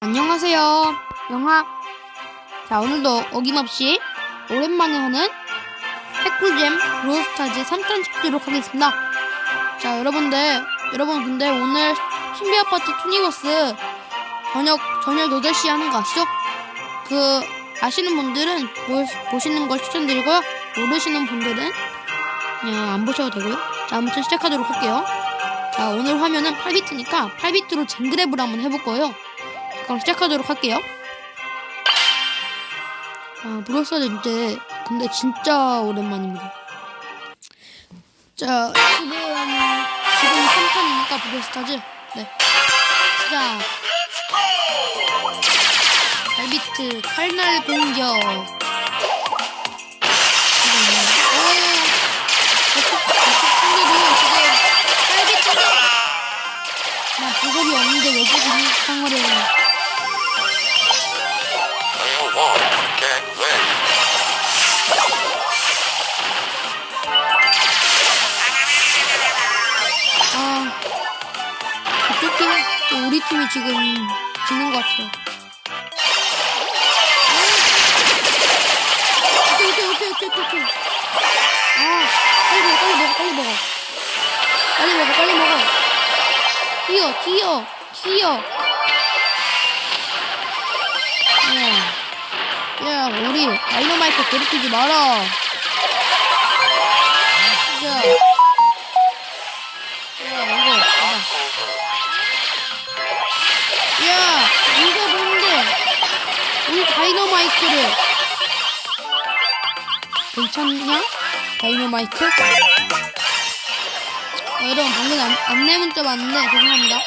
안녕하세요. 영화. 자, 오늘도 어김없이 오랜만에 하는 핵꿀잼 브로스타즈 3탄 찍도록 하겠습니다. 자, 여러분들, 여러분 근데 오늘 신비 아파트 투니버스 저녁, 저녁 8시 하는 거 아시죠? 그, 아시는 분들은 보, 보시는 걸 추천드리고요. 모르시는 분들은 그냥 안 보셔도 되고요. 자, 아무튼 시작하도록 할게요. 자, 오늘 화면은 8비트니까 8비트로 젠그랩을 한번 해볼 거예요. 그럼 시작하도록 할게요. 아, 브로스타즈 이제 근데 진짜 오랜만입니다. 자, 지금 지금 3탄이니까 브로스타즈. 네. 시작. 발비트 칼날 공격. 지금 오, 저쪽 저쪽 상대도 지금 발비트인데 나 보급이 없는데 왜 죽이니? 상어를 팀이 지금 지는 것 같아요. 오케이, 오케이, 오케이, 오케이. 아, 빨리 먹어, 빨리 먹어, 빨리 먹어. 빨리 먹어, 빨리 먹어. 튀어, 튀어, 튀어. 야, 야, 우리 다이너마이트 괴롭히지 마라. 다이너마이트를. 괜찮냐? 다이너마이트? 어, 여러분, 방금 안, 안내 문자 왔는데, 죄송합니다.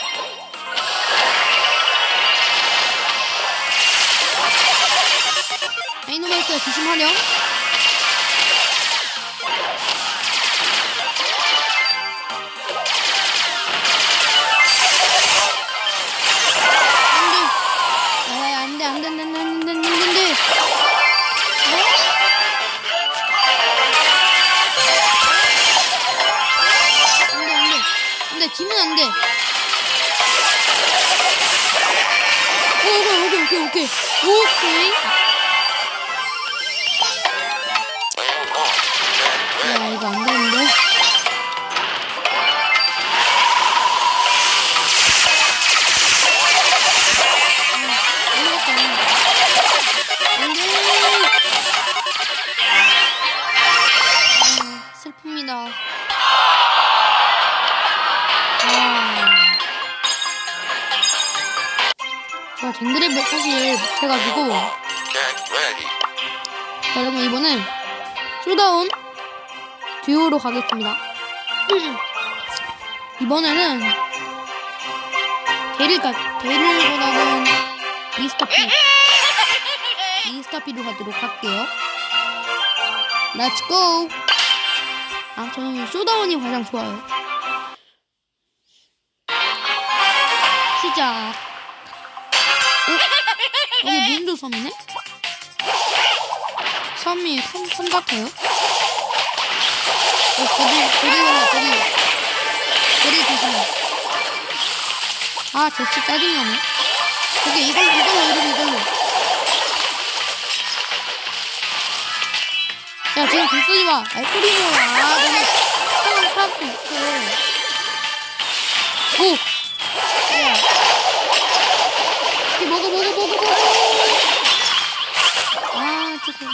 다이너마이트가 조심하렴. 지면 안 돼. 오, 오케이, 오케이, 오케이, 오케이. 오케이. Won't get ready. 야, 이거 안되 제가 젠드랩을 사실 못해가지고. Get ready. 자, 여러분, 이번엔 쇼다운 듀오로 가겠습니다. 이번에는 데릴가 데릴보다는 미스터피 미스터피로 가도록 할게요. 렛츠고! 아 저는 쇼다운이 가장 좋아요. 시작. 어? 여기 문도 섬이네? 섬이 섬, 섬 같아요? 어, 거기, 거기 올라, 거기. 거기 조심해. 아, 저 진짜 짜증나네. 거기 이걸로, 이걸로, 이걸로, 이걸로. 야, 지금 불 쓰지 마. 알코리노. 아, 너네 사람 타고 있어. 오! 야. 먹어. 아, 조금.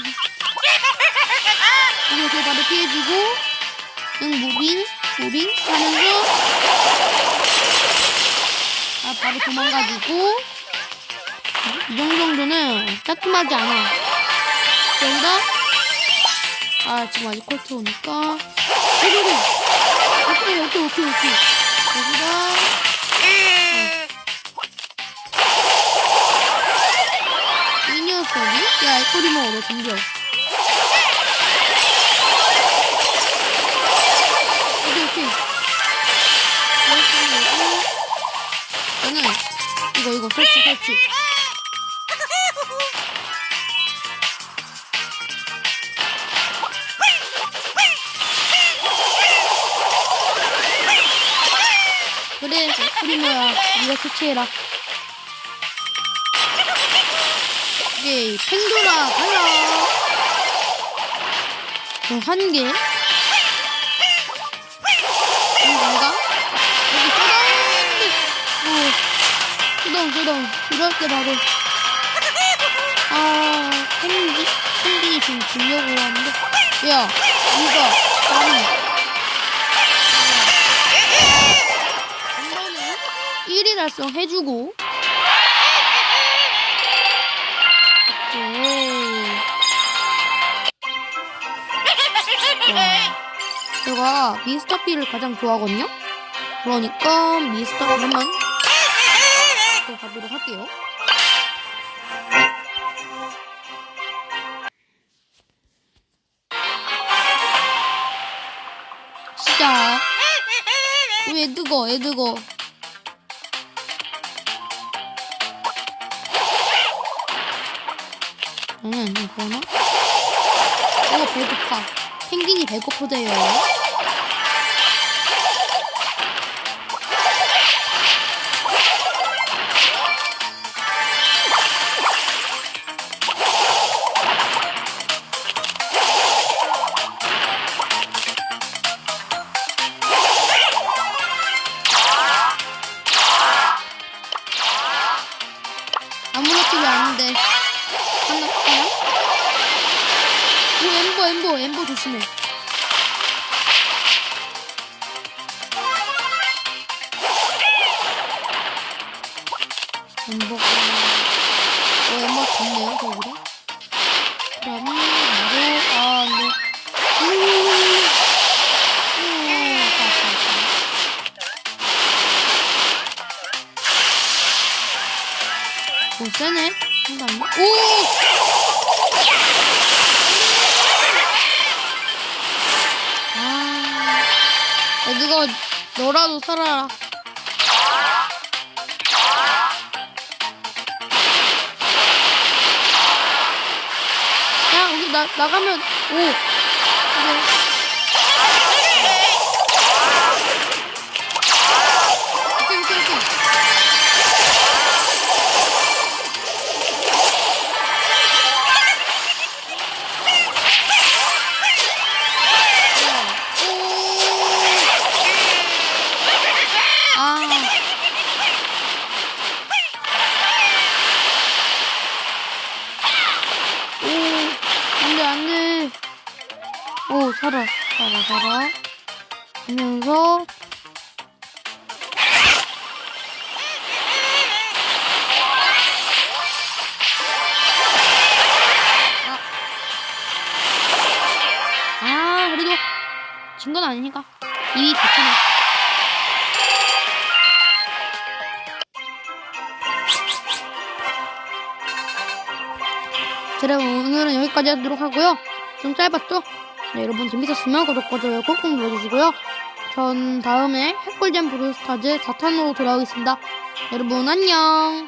이렇게 바로 피해주고, 응, 무빙, 무빙 하면서, 아, 바로 도망가주고, 이 정도 정도는 따끔하지 않아. 여기다, 아, 지금 아직 콜트 오니까, 오케이, 오케이, 오케이, 오케이, 오케이. 여기다, 이 녀석이, 야, 알코리 먹어, 덤벼. 오케이, 오케이. 저는 이거, 이거, 설치, 설치. 그래, 뭐야. 네가 교체해라. 오케이 팽돌아 달라. 저한 개. 뭔가? 여기 쪼다운 쪼다운 쪼다운 이럴 때 바로. 아 팽디 팽디 지금 주려고 하는데. 야 이거 나는. 한 번에 1위 달성해주고 제가 미스터 P를 가장 좋아하거든요. 그러니까 미스터 P 한번 또 가보도록 할게요. 시작. 왜 뜨거? 애 뜨거. 아니 아니 이거나? 오 배고파. 펭귄이 배고프대요. 엠버 조심해. 엠버가 어 엠버 좋네요 거기로. 그다음에 바로 아 음. 음, 아파. 오 세네. 오. 애들아 너라도 살아라. 야, 우리 나 나가면 오. 살아, 살아, 살아. 하면서. 아, 아 그래도 진 건 아니니까. 이위 괜찮아. 자, 여러분 오늘은 여기까지 하도록 하고요. 좀 짧았죠? 네, 여러분 재밌었으면 구독과 좋아요 꾹꾹 눌러주시고요. 전 다음에 핵골잼 브루스타즈 4탄으로 돌아오겠습니다. 여러분 안녕.